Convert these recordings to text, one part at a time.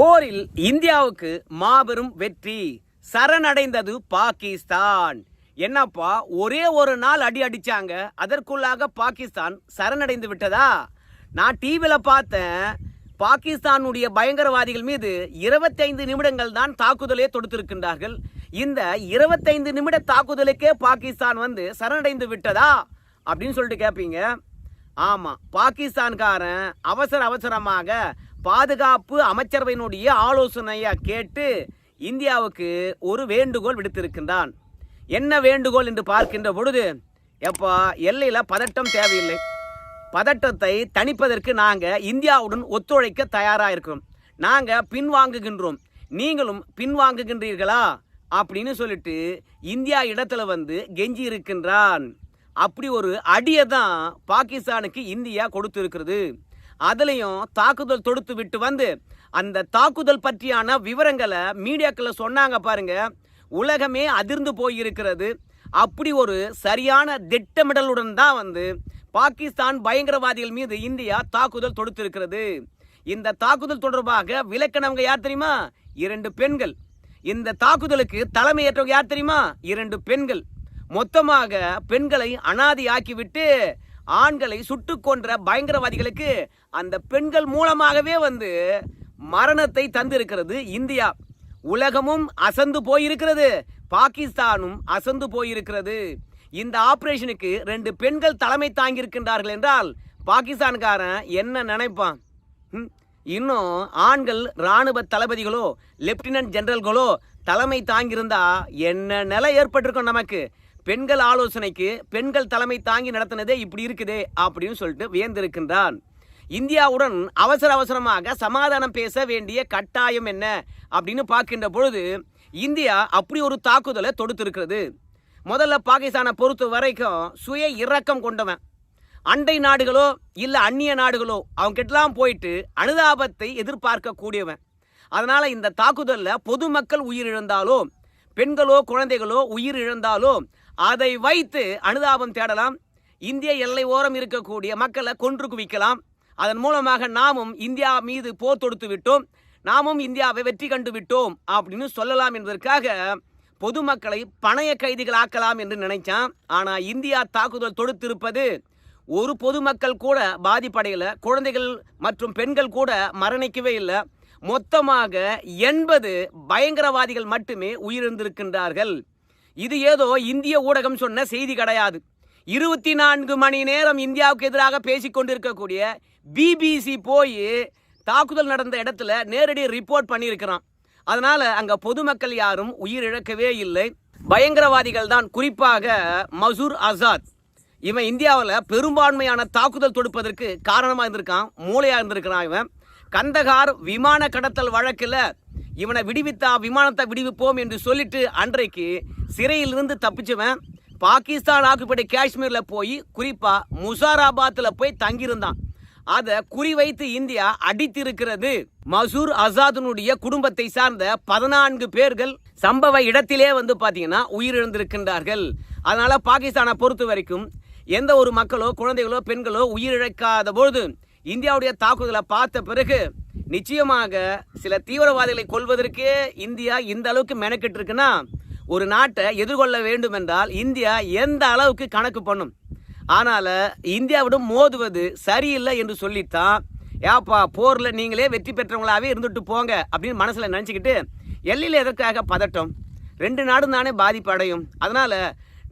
போரில் இந்தியாவுக்கு மாபெரும் வெற்றி. சரணடைந்தது பாகிஸ்தான். என்னப்பா ஒரே ஒரு நாள் அடி அடிச்சாங்க அதற்குள்ளாக பாகிஸ்தான் சரணடைந்து விட்டதா? நான் டிவியில் பார்த்தேன் பாகிஸ்தானுடைய பயங்கரவாதிகள் மீது 25 நிமிடங்கள் தான் தாக்குதலே தொடுத்திருக்கின்றார்கள். இந்த 25 நிமிட தாக்குதலுக்கே பாகிஸ்தான் வந்து சரணடைந்து விட்டதா? அப்படின்னு சொல்லிட்டு கேட்பீங்க ஆமாம் பாகிஸ்தான்காரன் அவசர அவசரமாக பாதுகாப்பு அமைச்சரவையினுடைய ஆலோசனையை கேட்டு இந்தியாவுக்கு ஒரு வேண்டுகோள் விடுத்திருக்கின்றான். என்ன வேண்டுகோள் என்று பார்க்கின்ற பொழுது எப்பா எல்லையில் பதட்டம் தேவையில்லை. பதட்டத்தை தணிப்பதற்கு நாங்கள் இந்தியாவுடன் ஒத்துழைக்க தயாராக இருக்கிறோம் நாங்கள் பின்வாங்குகின்றோம். நீங்களும் பின்வாங்குகின்றீர்களா? அப்படின்னு சொல்லிட்டு இந்தியா இடத்துல வந்து கெஞ்சி இருக்கின்றான். அப்படி ஒரு அடியை தான் பாகிஸ்தானுக்கு இந்தியா கொடுத்திருக்கிறது. அதுலேயும் தாக்குதல் தொடுத்து விட்டு வந்து அந்த தாக்குதல் பற்றியான விவரங்களை மீடியாக்களை சொன்னாங்க பாருங்க. உலகமே அதிர்ந்து போயிருக்கிறது. அப்படி ஒரு சரியான திட்டமிடலுடன் தான் வந்து பாகிஸ்தான் பயங்கரவாதிகள் மீது இந்தியா தாக்குதல் தொடுத்திருக்கிறது. இந்த தாக்குதல் தொடர்பாக விளக்கணவங்க யார் தெரியுமா? இரண்டு பெண்கள். இந்த தாக்குதலுக்கு தலைமையேற்றவங்க யார் தெரியுமா? இரண்டு பெண்கள். மொத்தமாக பெண்களை அனாதியாக்கிவிட்டு ஆண்களை சுட்டு கொன்ற பயங்கரவாதிகளுக்கு அந்த பெண்கள் மூலமாகவே வந்து மரணத்தை தந்திருக்கிறது இந்தியா. உலகமும் அசந்து போயிருக்கிறது. பாகிஸ்தானும் அசந்து போயிருக்கிறது. இந்த ஆபரேஷனுக்கு ரெண்டு பெண்கள் தலைமை தாங்கியிருக்கின்றார்கள் என்றால் பாகிஸ்தான்காரன் என்ன நினைப்பான்? ம், இன்னும் ஆண்கள் ராணுவ தளபதிகளோ லெப்டினன்ட் ஜெனரல்களோ தலைமை தாங்கியிருந்தா என்ன நிலை ஏற்பட்டிருக்கும் நமக்கு? பெண்கள் ஆலோசனைக்கு பெண்கள் தலைமை தாங்கி நடத்தினதே இப்படி இருக்குதே அப்படின்னு சொல்லிட்டு வியந்திருக்கின்றான். இந்தியாவுடன் அவசர அவசரமாக சமாதானம் பேச வேண்டிய கட்டாயம் என்ன அப்படின்னு பார்க்கின்ற பொழுது இந்தியா அப்படி ஒரு தாக்குதலை தொடுத்திருக்கிறது. முதல்ல பாகிஸ்தானை பொறுத்த வரைக்கும் சுய இரக்கம் கொண்டவன். அண்டை நாடுகளோ இல்லை அந்நிய நாடுகளோ அவங்க கிட்டலாம் போயிட்டு அனுதாபத்தை எதிர்பார்க்கக்கூடியவன். அதனால் இந்த தாக்குதலில் பொதுமக்கள் உயிரிழந்தாலோ பெண்களோ குழந்தைகளோ உயிர் இழந்தாலோ அதை வைத்து அனுதாபம் தேடலாம். இந்திய எல்லை ஓரம் இருக்கக்கூடிய மக்களை கொன்று குவிக்கலாம். அதன் மூலமாக நாமும் இந்தியா மீது போர் தொடுத்து விட்டோம். நாமும் இந்தியாவை வெற்றி கண்டு விட்டோம் அப்படின்னு சொல்லலாம் என்பதற்காக பொதுமக்களை பணைய கைதிகள் ஆக்கலாம் என்று நினைச்சான். ஆனால் இந்தியா தாக்குதல் தொடுத்திருப்பது ஒரு பொதுமக்கள் கூட பாதிப்படையில். குழந்தைகள் மற்றும் பெண்கள் கூட மரணிக்கவே இல்லை. மொத்தமாக எண்பது பயங்கரவாதிகள் மட்டுமே உயிரிழந்திருக்கின்றார்கள். இது ஏதோ இந்திய ஊடகம் சொன்ன செய்தி கிடையாது. இருபத்தி நான்கு மணி நேரம் இந்தியாவுக்கு எதிராக பேசிக்கொண்டிருக்கக்கூடிய பிபிசி போய் தாக்குதல் நடந்த இடத்துல நேரடி ரிப்போர்ட் பண்ணியிருக்கிறான். அதனால அங்க பொதுமக்கள் யாரும் உயிரிழக்கவே இல்லை. பயங்கரவாதிகள் தான் குறிப்பாக மசூர் ஆசாத் இவன் இந்தியாவில் பெரும்பான்மையான தாக்குதல் தொடுப்பதற்கு காரணமாக இருந்திருக்கான் மூளையாக இருந்திருக்கிறான் இவன். கந்தகார் விமான கடத்தல் வழக்கில் இவனை விடுவித்தா விமானத்தை விடுவிப்போம் என்று சொல்லிட்டு அன்றைக்கு சிறையிலிருந்து தப்பிச்சவன் பாகிஸ்தான் ஆக்குப்படை காஷ்மீரில் போய் குறிப்பாக முசாராபாத்தில் போய் தங்கியிருந்தான். அதை குறிவைத்து இந்தியா அடித்திருக்கிறது. மசூர் அசாதுனுடைய குடும்பத்தை சார்ந்த பதினான்கு பேர்கள் சம்பவ இடத்திலே வந்து பார்த்தீங்கன்னா உயிரிழந்திருக்கின்றார்கள். அதனால பாகிஸ்தானை பொறுத்த வரைக்கும் எந்த ஒரு மக்களோ குழந்தைகளோ பெண்களோ உயிரிழக்காத பொழுது இந்தியாவுடைய தாக்குதலை பார்த்த பிறகு நிச்சயமாக சில தீவிரவாதிகளை கொள்வதற்கு இந்தியா இந்த அளவுக்கு மெனக்கிட்டு இருக்குன்னா ஒரு நாட்டை எதிர்கொள்ள வேண்டும் என்றால் இந்தியா எந்த அளவுக்கு கணக்கு பண்ணும்? ஆனால் இந்தியாவிடம் மோதுவது சரியில்லை என்று சொல்லித்தான் ஏப்பா போரில் நீங்களே வெற்றி பெற்றவங்களாவே இருந்துட்டு போங்க அப்படின்னு மனசில் நினச்சிக்கிட்டு எல்லையில் எதற்காக பதட்டம்? ரெண்டு நாடும் தானே பாதிப்பு அடையும் அதனால்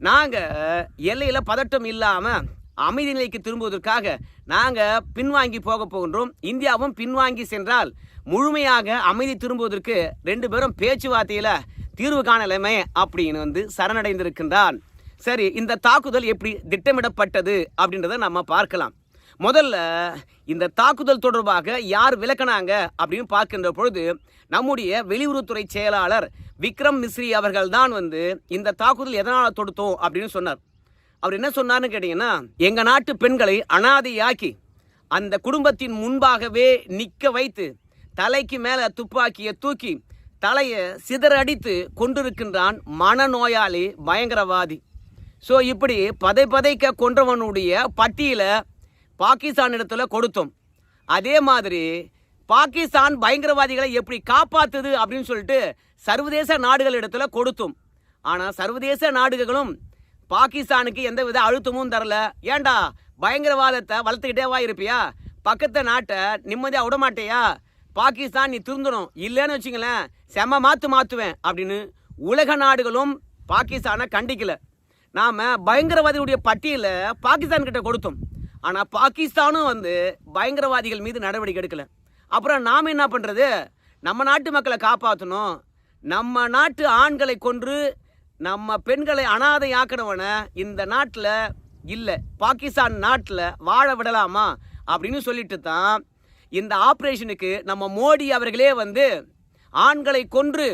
நாங்கள் எல்லையில் பதட்டம் இல்லாமல் அமைதி நிலைக்கு திரும்புவதற்காக நாங்கள் பின்வாங்கி போக போகின்றோம். இந்தியாவும் பின்வாங்கி சென்றால் முழுமையாக அமைதி திரும்புவதற்கு ரெண்டு பேரும் பேச்சுவார்த்தையில் தீர்வு காணலாமே அப்படின்னு வந்து சரணடைந்திருக்கின்றான் சரி இந்த தாக்குதல் எப்படி திட்டமிடப்பட்டது அப்படின்றத நம்ம பார்க்கலாம். முதல்ல இந்த தாக்குதல் தொடர்பாக யார் விளக்குனாங்க அப்படின்னு பார்க்கின்ற பொழுது நம்முடைய வெளியுறவுத்துறை செயலாளர் விக்ரம் மிஸ்ரி அவர்கள் தான் வந்து இந்த தாக்குதல் எதனால் தொடுத்தோம் அப்படின்னு சொன்னார். அவர் என்ன சொன்னார்னு கேட்டிங்கன்னா எங்கள் நாட்டு பெண்களை அனாதையாக்கி அந்த குடும்பத்தின் முன்பாகவே நிற்க வைத்து தலைக்கு மேலே துப்பாக்கியை தூக்கி தலையை சிதறடித்து கொண்டிருக்கின்றான் மனநோயாளி பயங்கரவாதி. ஸோ இப்படி பதை பதைக்க கொன்றவனுடைய பட்டியலை பாகிஸ்தான் இடத்துல கொடுத்தோம். அதே மாதிரி பாகிஸ்தான் பயங்கரவாதிகளை எப்படி காப்பாத்துது அப்படின்னு சொல்லிட்டு சர்வதேச நாடுகள் இடத்துல கொடுத்தோம். ஆனால் சர்வதேச நாடுகளும் பாகிஸ்தானுக்கு எந்த வித அழுத்தமும் தரல. ஏன்டா பயங்கரவாதத்தை வளர்த்துக்கிட்டேவா இருப்பியா? பக்கத்து நாட்டை நிம்மதியாக விட மாட்டேயா? பாகிஸ்தான் நீ திருந்தணும். இல்லைன்னு வச்சுங்களேன் செம மாற்று மாற்றுவேன் அப்படின்னு உலக நாடுகளும் பாகிஸ்தானை கண்டிக்கல. நாம் பயங்கரவாதிகளுடைய பட்டியலை பாகிஸ்தான் கிட்ட கொடுத்தோம். ஆனால் பாகிஸ்தானும் வந்து பயங்கரவாதிகள் மீது நடவடிக்கை எடுக்கல. அப்புறம் நாம் என்ன பண்ணுறது நம்ம நாட்டு மக்களை காப்பாற்றணும் நம்ம நாட்டு ஆண்களை கொன்று நம்ம பெண்களை அனாதை ஆக்கினவன இந்த நாட்டில் இல்லை பாகிஸ்தான் நாட்டில் வாழ விடலாமா அப்படின்னு சொல்லிட்டு தான் இந்த ஆப்ரேஷனுக்கு நம்ம மோடி அவர்களே வந்து ஆண்களை கொன்று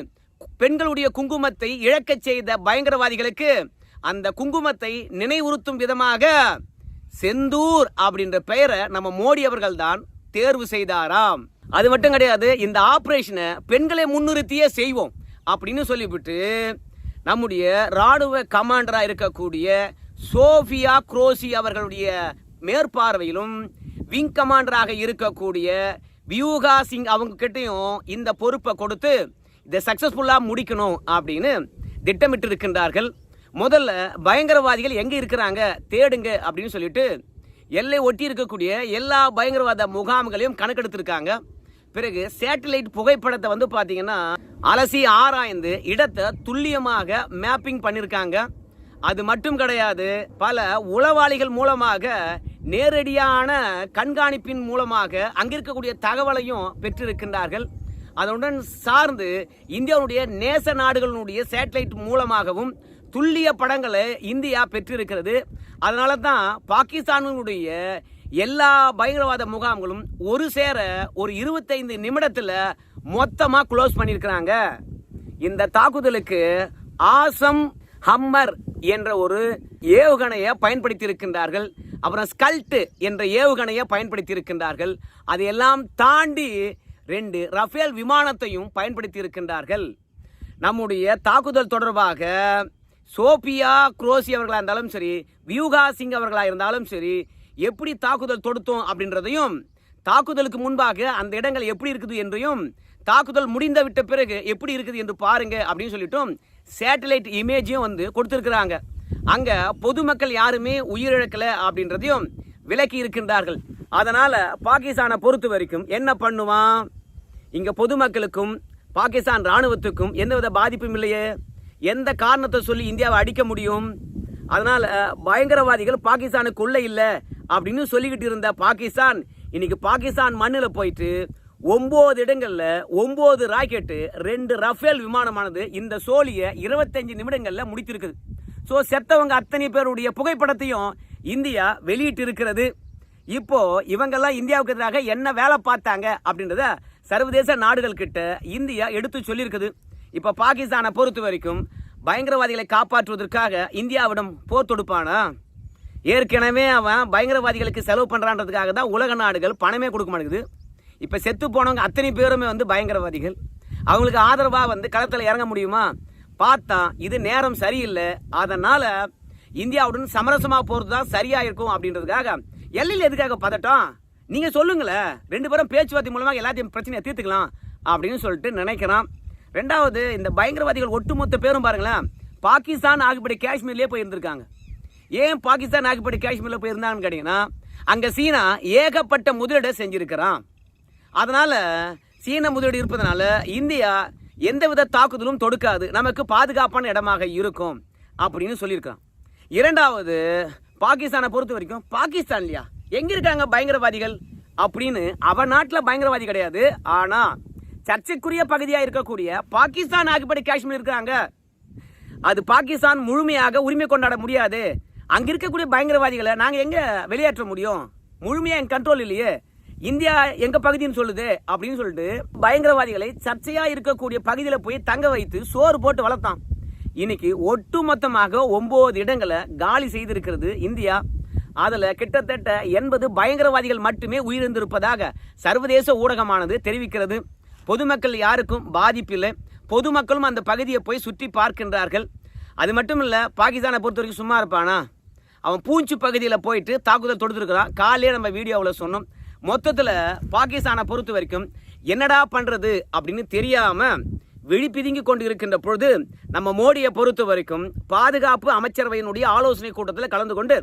பெண்களுடைய குங்குமத்தை இழக்கச் செய்த பயங்கரவாதிகளுக்கு அந்த குங்குமத்தை நினைவுறுத்தும் விதமாக செந்தூர் அப்படின்ற பெயரை நம்ம மோடி அவர்கள் தான் தேர்வு செய்தாராம். அது மட்டும் கிடையாது இந்த ஆப்ரேஷனை பெண்களை முன்னிறுத்தியே செய்வோம் அப்படின்னு சொல்லிவிட்டு நம்முடைய ராணுவ கமாண்டரா இருக்கக்கூடிய சோஃபியா குரோசி அவர்களுடைய மேற்பார்வையிலும் விங் கமாண்டராக இருக்கக்கூடிய வியூகா சிங் அவங்க கிட்டையும் இந்த பொறுப்பை கொடுத்து இதை சக்சஸ்ஃபுல்லாக முடிக்கணும் அப்படின்னு திட்டமிட்டு இருக்கின்றார்கள் முதல்ல பயங்கரவாதிகள் எங்கே இருக்கிறாங்க தேடுங்க அப்படின்னு சொல்லிட்டு எல்லை ஒட்டி இருக்கக்கூடிய எல்லா பயங்கரவாத முகாம்களையும் கணக்கெடுத்திருக்காங்க. பிறகு சேட்டலைட் புகைப்படத்தை வந்து பார்த்தீங்கன்னா அலசி ஆராய்ந்து இடத்தை துல்லியமாக மேப்பிங் பண்ணியிருக்காங்க அது மட்டும் கிடையாது பல உளவாளிகள் மூலமாக நேரடியான கண்காணிப்பின் மூலமாக அங்கிருக்கக்கூடிய தகவலையும் பெற்றிருக்கின்றார்கள். அதனுடன் சார்ந்து இந்தியாவுடைய நேச நாடுகளினுடைய சேட்டலைட் மூலமாகவும் துல்லிய படங்களை இந்தியா பெற்றிருக்கிறது. அதனால தான் பாகிஸ்தானுடைய எல்லா பயங்கரவாத முகாம்களும் ஒரு சேர ஒரு இருபத்தைந்து நிமிடத்தில் மொத்தமாக க்ளோஸ் பண்ணியிருக்கிறாங்க இந்த தாக்குதலுக்கு ஆசம் ஹம்மர் என்ற ஒரு ஏவுகணையை பயன்படுத்தி இருக்கின்றார்கள் அப்புறம் ஸ்கல்ட்டு என்ற ஏவுகணையை பயன்படுத்தி இருக்கின்றார்கள் அதையெல்லாம் தாண்டி ரெண்டு ரஃபேல் விமானத்தையும் பயன்படுத்தி இருக்கின்றார்கள் நம்முடைய தாக்குதல் தொடர்பாக சோபியா குரோசி அவர்களாக இருந்தாலும் சரி வியூகா சிங் அவர்களாக இருந்தாலும் சரி எப்படி தாக்குதல் தொடுத்தோம் அப்படின்றதையும் தாக்குதலுக்கு முன்பாக அந்த இடங்கள் எப்படி இருக்குது என்றையும் தாக்குதல் முடிந்த விட்ட பிறகு எப்படி இருக்குது என்று பாருங்க அப்படின்னு சொல்லிட்டும் சேட்டலைட் இமேஜையும் வந்து கொடுத்துருக்குறாங்க. அங்கே பொதுமக்கள் யாருமே உயிரிழக்கல அப்படின்றதையும் விலக்கி இருக்கின்றார்கள். அதனால் பாகிஸ்தானை பொறுத்த வரைக்கும் என்ன பண்ணுவான்? இங்கே பொதுமக்களுக்கும் பாகிஸ்தான் ராணுவத்துக்கும் எந்தவித பாதிப்பும் இல்லையே? எந்த காரணத்தை சொல்லி இந்தியாவை அடிக்க முடியும்? அதனால பயங்கரவாதிகள் பாகிஸ்தானுக்குள்ள இல்லை அப்படின்னு சொல்லிக்கிட்டு இருந்த பாகிஸ்தான் இன்னைக்கு பாகிஸ்தான் மண்ணில் போயிட்டு ஒம்பது இடங்களில் ஒம்பது ராக்கெட்டு ரெண்டு ரஃபேல் விமானமானது இந்த சோழியை இருபத்தஞ்சு நிமிடங்களில் முடித்திருக்குது. ஸோ செத்தவங்க அத்தனை பேருடைய புகைப்படத்தையும் இந்தியா வெளியிட்டு இருக்கிறது இப்போ இவங்கெல்லாம் இந்தியாவுக்கு எதிராக என்ன வேலை பார்த்தாங்க அப்படின்றத சர்வதேச நாடுகள் கிட்ட இந்தியா எடுத்து சொல்லியிருக்குது இப்போ பாகிஸ்தானை பொறுத்த வரைக்கும் பயங்கரவாதிகளை காப்பாற்றுவதற்காக இந்தியாவிடம் போர் தொடுப்பானா? ஏற்கனவே அவன் பயங்கரவாதிகளுக்கு செலவு பண்ணுறான்றதுக்காக தான் உலக நாடுகள் பணமே கொடுக்க மாட்டேங்குது. இப்போ செத்து போனவங்க அத்தனை பேருமே வந்து பயங்கரவாதிகள். அவங்களுக்கு ஆதரவாக வந்து களத்தில் இறங்க முடியுமா? பார்த்தா இது நேரம் சரியில்லை. அதனால் இந்தியாவுடன் சமரசமாக போகிறது தான் சரியாக இருக்கும் அப்படின்றதுக்காக எல்லையில் எதுக்காக பதட்டம்? நீங்கள் சொல்லுங்களேன். ரெண்டு பேரும் பேச்சுவார்த்தை மூலமாக எல்லாத்தையும் பிரச்சனையை தீர்த்துக்கலாம் அப்படின்னு சொல்லிட்டு நினைக்கிறான் ரெண்டாவது இந்த பயங்கரவாதிகள் ஒட்டுமொத்த பேரும் பாருங்களேன் பாகிஸ்தான் ஆகிப்படி காஷ்மீர்லேயே போயிருந்திருக்காங்க. ஏன் பாகிஸ்தான் ஆகிப்படி காஷ்மீரில் போயிருந்தாங்கன்னு கேட்டிங்கன்னா அங்கே சீனா ஏகப்பட்ட முதலீடை செஞ்சுருக்கிறான். அதனால் சீன முதலீடு இருப்பதனால இந்தியா எந்தவித தாக்குதலும் தொடுக்காது நமக்கு பாதுகாப்பான இடமாக இருக்கும் அப்படின்னு சொல்லியிருக்கான் இரண்டாவது பாகிஸ்தானை பொறுத்த வரைக்கும் பாகிஸ்தான்லையா எங்கே இருக்காங்க பயங்கரவாதிகள்? அப்படின்னு அவன் நாட்டில் பயங்கரவாதி கிடையாது. ஆனால் சர்ச்சைக்குரிய பகுதியா இருக்கக்கூடிய பாகிஸ்தான் ஆகிப்படி காஷ்மீர் இருக்காங்க அது பாகிஸ்தான் முழுமையாக உரிமை கொண்டாட முடியாது. அங்க இருக்கக்கூடிய பயங்கரவாதிகளை நாங்க எங்க வெளியேற்ற முடியும்? முழுமையா என் கண்ட்ரோல் இல்லையே. இந்தியா எங்க பகுதின்னு சொல்லுது அப்படின்னு சொல்லிட்டு பயங்கரவாதிகளை சர்ச்சையா இருக்கக்கூடிய பகுதியில் போய் தங்க வைத்து சோறு போட்டு வளர்த்தான். இன்னைக்கு ஒட்டுமொத்தமாக ஒன்பது இடங்களை காலி செய்திருக்கிறது இந்தியா. அதில் கிட்டத்தட்ட எண்பது பயங்கரவாதிகள் மட்டுமே உயிரிழந்திருப்பதாக சர்வதேச ஊடகமானது தெரிவிக்கிறது. பொதுமக்கள் யாருக்கும் பாதிப்பில்லை. பொதுமக்களும் அந்த பகுதியை போய் சுற்றி பார்க்கின்றார்கள். அது மட்டும் இல்லை பாகிஸ்தானை பொறுத்த வரைக்கும் சும்மா இருப்பானா? அவன் பூஞ்சி பகுதியில் போயிட்டு தாக்குதல் தொடுத்துருக்கிறான் காலையே நம்ம வீடியோவில் சொன்னோம். மொத்தத்தில் பாகிஸ்தானை பொறுத்த வரைக்கும் என்னடா பண்ணுறது அப்படின்னு தெரியாமல் விழிப்பிதுங்கி கொண்டு இருக்கின்ற பொழுது நம்ம மோடியை பொறுத்த வரைக்கும் பாதுகாப்பு அமைச்சரவையினுடைய ஆலோசனை கூட்டத்தில் கலந்து கொண்டு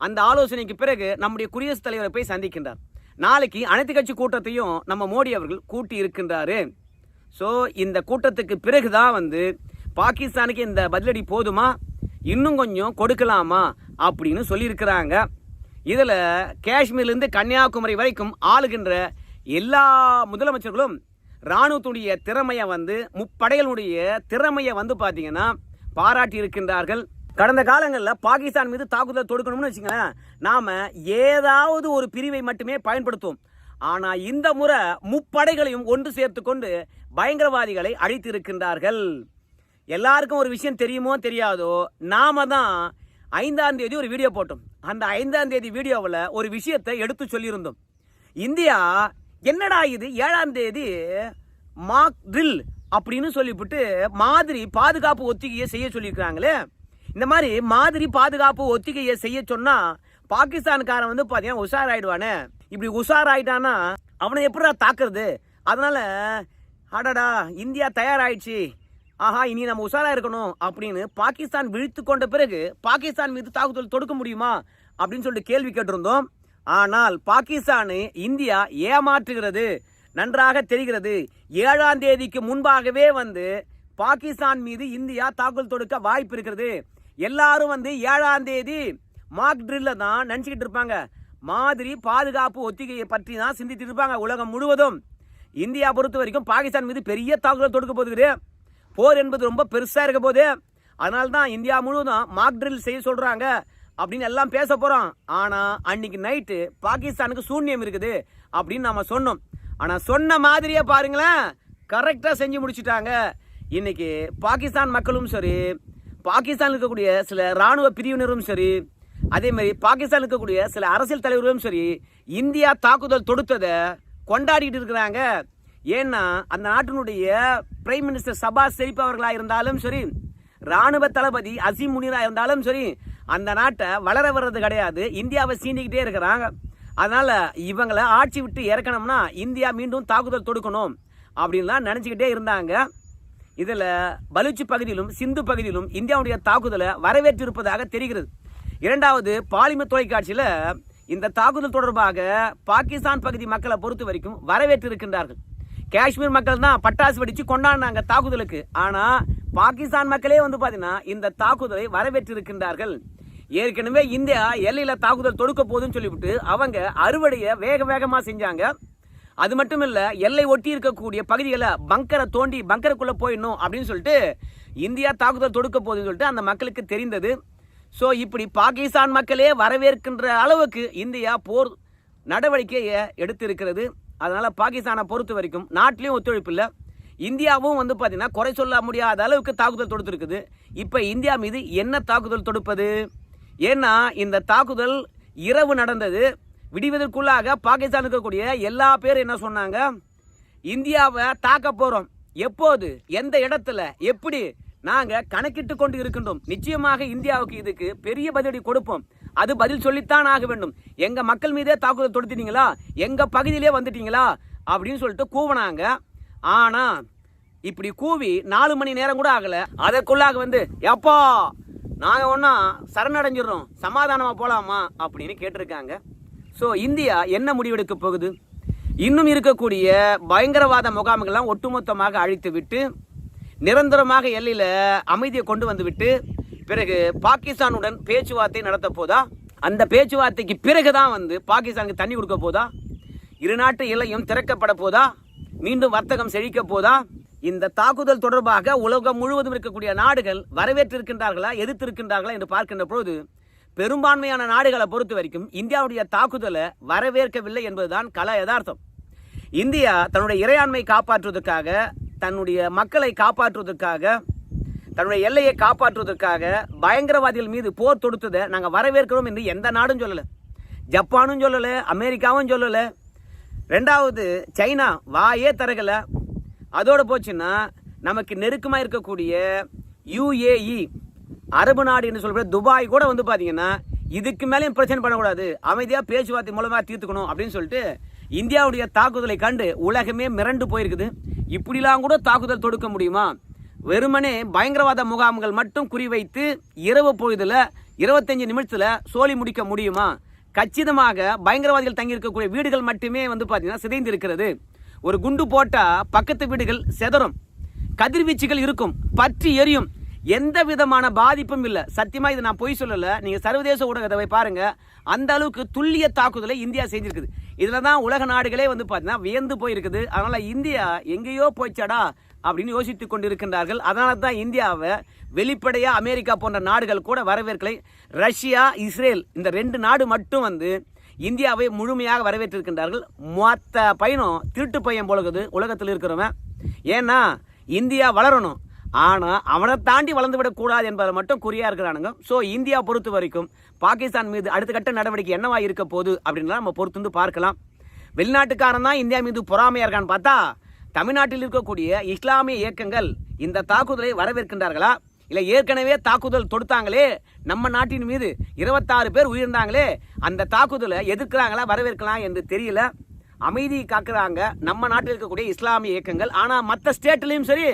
அந்த ஆலோசனைக்கு பிறகு நம்முடைய குடியரசுத் தலைவரை போய் சந்திக்கின்றார். நாளைக்கு அனைத்து கட்சி கூட்டத்தையும் நம்ம மோடி அவர்கள் கூட்டி இருக்கின்றாரு. ஸோ இந்த கூட்டத்துக்கு பிறகுதான் வந்து பாகிஸ்தானுக்கு இந்த பதிலடி போதுமா? இன்னும் கொஞ்சம் கொடுக்கலாமா? அப்படின்னு சொல்லியிருக்கிறாங்க. இதில் காஷ்மீர்லேருந்து கன்னியாகுமரி வரைக்கும் ஆளுகின்ற எல்லா முதலமைச்சர்களும் இராணுவத்துடைய திறமையை வந்து முப்படைகளுடைய திறமையை வந்து பார்த்திங்கன்னா பாராட்டி இருக்கின்றார்கள். கடந்த காலங்களில் பாகிஸ்தான் மீது தாக்குதல் தொடுக்கணும்னு வச்சுங்களேன் நாம் ஏதாவது ஒரு பிரிவை மட்டுமே பயன்படுத்துவோம். ஆனால் இந்த முறை முப்படைகளையும் ஒன்று சேர்த்து கொண்டு பயங்கரவாதிகளை அழித்திருக்கின்றார்கள் எல்லாருக்கும் ஒரு விஷயம் தெரியுமோ தெரியாதோ நாம தான் ஐந்தாம் தேதி ஒரு வீடியோ போட்டோம். அந்த ஐந்தாம் தேதி வீடியோவில் ஒரு விஷயத்தை எடுத்து சொல்லியிருந்தோம். இந்தியா என்னடா இது? ஏழாம் தேதி மாக் ட்ரில் அப்படின்னு சொல்லிவிட்டு மாதிரி பாதுகாப்பு ஒத்திகையை செய்ய சொல்லியிருக்கிறாங்களே. இந்த மாதிரி மாதிரி பாதுகாப்பு ஒத்திகையை செய்ய சொன்னா பாகிஸ்தான்காரன் வந்து பார்த்தீங்கன்னா உஷார் ஆயிடுவானே இப்படி உஷார் அவனை எப்படிடா தாக்குறது? அதனால அடடா இந்தியா தயாராயிடுச்சு. ஆஹா இனி நம்ம உஷாராக இருக்கணும் அப்படின்னு பாகிஸ்தான் விழித்து கொண்ட பிறகு பாகிஸ்தான் மீது தாக்குதல் தொடுக்க முடியுமா அப்படின்னு சொல்லிட்டு கேள்வி கேட்டிருந்தோம். ஆனால் பாகிஸ்தானு இந்தியா ஏமாற்றுகிறது நன்றாக தெரிகிறது. ஏழாம் தேதிக்கு முன்பாகவே வந்து பாகிஸ்தான் மீது இந்தியா தாக்குதல் தொடுக்க வாய்ப்பு இருக்கிறது. எல்லாரும் வந்து ஏழாம் தேதி மார்க் ட்ரில்ல தான் நினச்சிக்கிட்டு இருப்பாங்க. மாதிரி பாதுகாப்பு ஒத்திகையை பற்றி தான் சிந்தித்து இருப்பாங்க உலகம் முழுவதும். இந்தியா பொறுத்த வரைக்கும் பாகிஸ்தான் மீது பெரிய தாக்குதல் தொடுக்க போகுது. போர் என்பது ரொம்ப பெருசாக இருக்க போது அதனால தான் இந்தியா முழுவதும் மார்க் ட்ரில் செய்ய சொல்கிறாங்க அப்படின்னு எல்லாம் பேச போகிறோம் ஆனால் அன்னைக்கு நைட்டு பாகிஸ்தானுக்கு சூன்யம் இருக்குது அப்படின்னு நம்ம சொன்னோம். ஆனால் சொன்ன மாதிரியே பாருங்களேன் கரெக்டாக செஞ்சு முடிச்சிட்டாங்க. இன்னைக்கு பாகிஸ்தான் மக்களும் சரி பாகிஸ்தான் இருக்கக்கூடிய சில ராணுவ பிரிவினரும் சரி அதே மாதிரி பாகிஸ்தான் இருக்கக்கூடிய சில அரசியல் தலைவர்களும் சரி இந்தியா தாக்குதல் தொடுத்ததை கொண்டாடிட்டு இருக்கிறாங்க. ஏன்னா அந்த நாட்டினுடைய பிரைம் மினிஸ்டர் சபா ஷெரீப் இருந்தாலும் சரி ராணுவ தளபதி அசீம் முனிரா இருந்தாலும் சரி அந்த நாட்டை வளர வர்றது கிடையாது. இந்தியாவை சீண்டிக்கிட்டே இருக்கிறாங்க. அதனால இவங்களை ஆட்சி விட்டு இறக்கணும்னா இந்தியா மீண்டும் தாக்குதல் தொடுக்கணும் அப்படின்லாம் நினச்சிக்கிட்டே இருந்தாங்க. இதில் பலூச்சி பகுதியிலும் சிந்து பகுதியிலும் இந்தியாவுடைய தாக்குதலை வரவேற்றிருப்பதாக தெரிகிறது. இரண்டாவது பாலிமர் தொலைக்காட்சியில் இந்த தாக்குதல் தொடர்பாக பாகிஸ்தான் பகுதி மக்களை பொறுத்த வரைக்கும் வரவேற்று இருக்கின்றார்கள் காஷ்மீர் மக்கள் தான் பட்டாசு வெடித்து கொண்டாடினாங்க தாக்குதலுக்கு. ஆனால் பாகிஸ்தான் மக்களே வந்து பார்த்தீங்கன்னா இந்த தாக்குதலை வரவேற்று இருக்கின்றார்கள் ஏற்கனவே இந்தியா எல்லையில் தாக்குதல் தொடுக்க போகுதுன்னு சொல்லிவிட்டு அவங்க அறுவடையை வேக வேகமாக செஞ்சாங்க. அது மட்டும் இல்லை எல்லை ஒட்டி இருக்கக்கூடிய பகுதிகளை பங்கரை தோண்டி பங்கருக்குள்ளே போயிடணும் அப்படின்னு சொல்லிட்டு இந்தியா தாக்குதல் தொடுக்க போகுதுன்னு சொல்லிட்டு அந்த மக்களுக்கு தெரிந்தது. ஸோ இப்படி பாகிஸ்தான் மக்களே வரவேற்கின்ற அளவுக்கு இந்தியா போர் நடவடிக்கையை எடுத்திருக்கிறது. அதனால் பாகிஸ்தானை பொறுத்த வரைக்கும் நாட்டிலையும் ஒத்துழைப்பு இல்லை. இந்தியாவும் வந்து பார்த்தீங்கன்னா குறை சொல்ல முடியாத அளவுக்கு தாக்குதல் தொடுத்திருக்குது. இப்போ இந்தியா மீது என்ன தாக்குதல் தொடுப்பது? ஏன்னா இந்த தாக்குதல் இரவு நடந்தது. விடுவதற்குள்ளாக பாகிஸ்தான் இருக்கக்கூடிய எல்லா பேரும் என்ன சொன்னாங்க? இந்தியாவை தாக்க போகிறோம் எப்போது? எந்த இடத்துல? எப்படி? நாங்கள் கணக்கிட்டு கொண்டு இருக்கின்றோம். நிச்சயமாக இந்தியாவுக்கு இதுக்கு பெரிய பதிலடி கொடுப்போம். அது பதில் சொல்லித்தான் ஆக வேண்டும். எங்கள் மக்கள் மீதே தாக்குதல் தொடுத்துட்டீங்களா? எங்கள் பகுதியிலே வந்துட்டீங்களா? அப்படின்னு சொல்லிட்டு கூவினாங்க. ஆனால் இப்படி கூவி நாலு மணி நேரம் கூட ஆகலை. அதற்குள்ளாக வந்து எப்பா நாங்கள் ஒன்றா சரணடைஞ்சிடுறோம். சமாதானமாக போகலாமா அப்படின்னு கேட்டிருக்காங்க. ஸோ இந்தியா என்ன முடிவெடுக்க போகுது? இன்னும் இருக்கக்கூடிய பயங்கரவாத முகாம்கள்லாம் ஒட்டுமொத்தமாக அழித்து விட்டு நிரந்தரமாக எல்லையில் அமைதியை கொண்டு வந்துவிட்டு பிறகு பாகிஸ்தானுடன் பேச்சுவார்த்தை நடத்த போதா? அந்த பேச்சுவார்த்தைக்கு பிறகு தான் வந்து பாகிஸ்தானுக்கு தண்ணி கொடுக்க போதா? இரு நாட்டு எல்லையும் திறக்கப்பட போதா? மீண்டும் வர்த்தகம் செழிக்க போதா? இந்த தாக்குதல் தொடர்பாக உலகம் முழுவதும் இருக்கக்கூடிய நாடுகள் வரவேற்றிருக்கின்றார்களா எதிர்த்திருக்கின்றார்களா என்று பார்க்கின்ற பொழுது பெரும்பான்மையான நாடுகளை பொறுத்த வரைக்கும் இந்தியாவுடைய தாக்குதலை வரவேற்கவில்லை என்பதுதான் கல யதார்த்தம். இந்தியா தன்னுடைய இறையாண்மை காப்பாற்றுவதற்காக தன்னுடைய மக்களை காப்பாற்றுவதற்காக தன்னுடைய எல்லையை காப்பாற்றுவதற்காக பயங்கரவாதிகள் மீது போர் தொடுத்ததை நாங்கள் வரவேற்கிறோம் என்று எந்த நாடும் சொல்லலை. ஜப்பானும் சொல்லலை அமெரிக்காவும் சொல்லலை. ரெண்டாவது சைனா வாயே தரகலை அதோடு போச்சுன்னா நமக்கு நெருக்கமாக இருக்கக்கூடிய யுஏஇ அரபு நாடு என்று சொல்லக்கூடிய துபாய் கூட வந்து பார்த்தீங்கன்னா இதுக்கு மேலேயும் பிரச்சனை பண்ணக்கூடாது. அமைதியாக பேச்சுவார்த்தை மூலமாக தீர்த்துக்கணும் அப்படின்னு சொல்லிட்டு இந்தியாவுடைய தாக்குதலை கண்டு உலகமே மிரண்டு போயிருக்குது. இப்படிலாம் கூட தாக்குதல் தொடுக்க முடியுமா? வெறுமனே பயங்கரவாத முகாம்கள் மட்டும் குறிவைத்து இரவு பொழுதில் இருபத்தஞ்சி நிமிஷத்தில் சோழி முடிக்க முடியுமா? கச்சிதமாக பயங்கரவாதிகள் தங்கியிருக்கக்கூடிய வீடுகள் மட்டுமே வந்து பார்த்தீங்கன்னா சிதைந்து இருக்கிறது ஒரு குண்டு போட்டால் பக்கத்து வீடுகள் செதறும். கதிர்வீச்சுகள் இருக்கும். பற்றி எரியும். எந்த விதமான பாதிப்பும் இல்லை. சத்தியமா இது நான் பொய் சொல்லல. நீங்க சர்வதேச ஊடகத்தை போய் பாருங்க. அந்த அளவுக்கு துல்லிய தாக்குதலை இந்தியா செஞ்சிருக்குது. இதுல தான் உலக நாடுகளே வந்து பார்த்தீங்கன்னா வியந்து போயிருக்குது. அதனால இந்தியா எங்கேயோ போய்ச்சாடா அப்படின்னு யோசித்துக் கொண்டிருக்கின்றார்கள். அதனால தான் இந்தியாவை வெளிப்படையாக அமெரிக்கா போன்ற நாடுகள் கூட வரவேற்கலை. ரஷ்யா இஸ்ரேல் இந்த ரெண்டு நாடு மட்டும் வந்து இந்தியாவை முழுமையாக வரவேற்றிருக்கின்றார்கள். மொத்த பையனும் திருட்டு பையன் போலகுது உலகத்தில் இருக்கிறவன். ஏன்னா இந்தியா வளரணும். ஆனால் அவனை தாண்டி வளர்ந்து விடக்கூடாது என்பதை மட்டும் குறியாக இருக்கிறானுங்க. ஸோ இந்தியா பொறுத்த வரைக்கும் பாகிஸ்தான் மீது அடுத்த கட்ட நடவடிக்கை என்னவா இருக்க போகுது அப்படின்லாம் நம்ம பொறுத்து வந்து பார்க்கலாம். வெளிநாட்டுக்காரன் தான் இந்தியா மீது பொறாமையாக இருக்கான்னு பார்த்தா தமிழ்நாட்டில் இருக்கக்கூடிய இஸ்லாமிய இயக்கங்கள் இந்த தாக்குதலை வரவேற்கின்றார்களா? இல்லை ஏற்கனவே தாக்குதல் தொடுத்தாங்களே நம்ம நாட்டின் மீது இருபத்தாறு பேர் உயிர்ந்தாங்களே அந்த தாக்குதலை எதிர்க்கிறாங்களா வரவேற்கலாம் என்று தெரியல. அமைதி காக்குறாங்க நம்ம நாட்டில் இருக்கக்கூடிய இஸ்லாமிய இயக்கங்கள். ஆனால் மற்ற ஸ்டேட்லேயும் சரி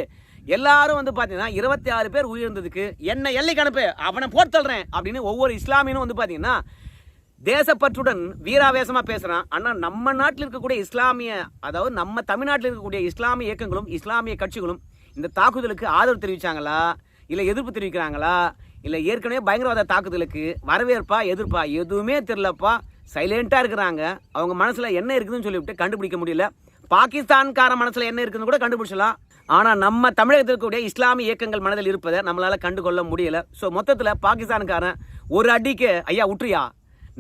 எல்லாரும் வந்து பார்த்தீங்கன்னா இருபத்தி ஆறு பேர் உயிர்ந்ததுக்கு என்ன எல்லைக்கு அனுப்பு அவனை போட்டு தள்ளுறேன் அப்படின்னு ஒவ்வொரு இஸ்லாமியனும் வந்து பார்த்தீங்கன்னா தேசப்பற்றுடன் வீராவேசமாக பேசுகிறான் ஆனால் நம்ம நாட்டில் இருக்கக்கூடிய இஸ்லாமிய அதாவது நம்ம தமிழ்நாட்டில் இருக்கக்கூடிய இஸ்லாமிய இயக்கங்களும் இஸ்லாமிய கட்சிகளும் இந்த தாக்குதலுக்கு ஆதரவு தெரிவிச்சாங்களா? இல்லை எதிர்ப்பு தெரிவிக்கிறாங்களா? இல்லை ஏற்கனவே பயங்கரவாத தாக்குதலுக்கு வரவேற்பா எதிர்ப்பா எதுவுமே தெரிலப்பா சைலண்ட்டாக இருக்கிறாங்க. அவங்க மனசில் என்ன இருக்குதுன்னு சொல்லிவிட்டு கண்டுபிடிக்க முடியல. பாகிஸ்தான்கார மனசில் என்ன இருக்குதுன்னு கூட கண்டுபிடிச்சலாம் ஆனால் நம்ம தமிழகத்தில் இருக்கக்கூடிய இஸ்லாமிய இயக்கங்கள் மனதில் இருப்பதை நம்மளால் கண்டுகொள்ள முடியலை. ஸோ மொத்தத்தில் பாகிஸ்தானுக்காரன் ஒரு அடிக்கு ஐயா உற்றியா?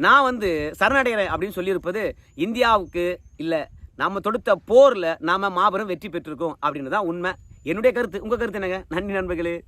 நான் வந்து சரணடைகிறேன் அப்படின்னு சொல்லியிருப்பது இந்தியாவுக்கு இல்லை. நாம் தொடுத்த போரில் நாம மாபெரும் வெற்றி பெற்றிருக்கோம் அப்படின்னு தான் உண்மை. என்னுடைய கருத்து. உங்கள் கருத்து என்னங்க? நன்றி நண்பர்களே.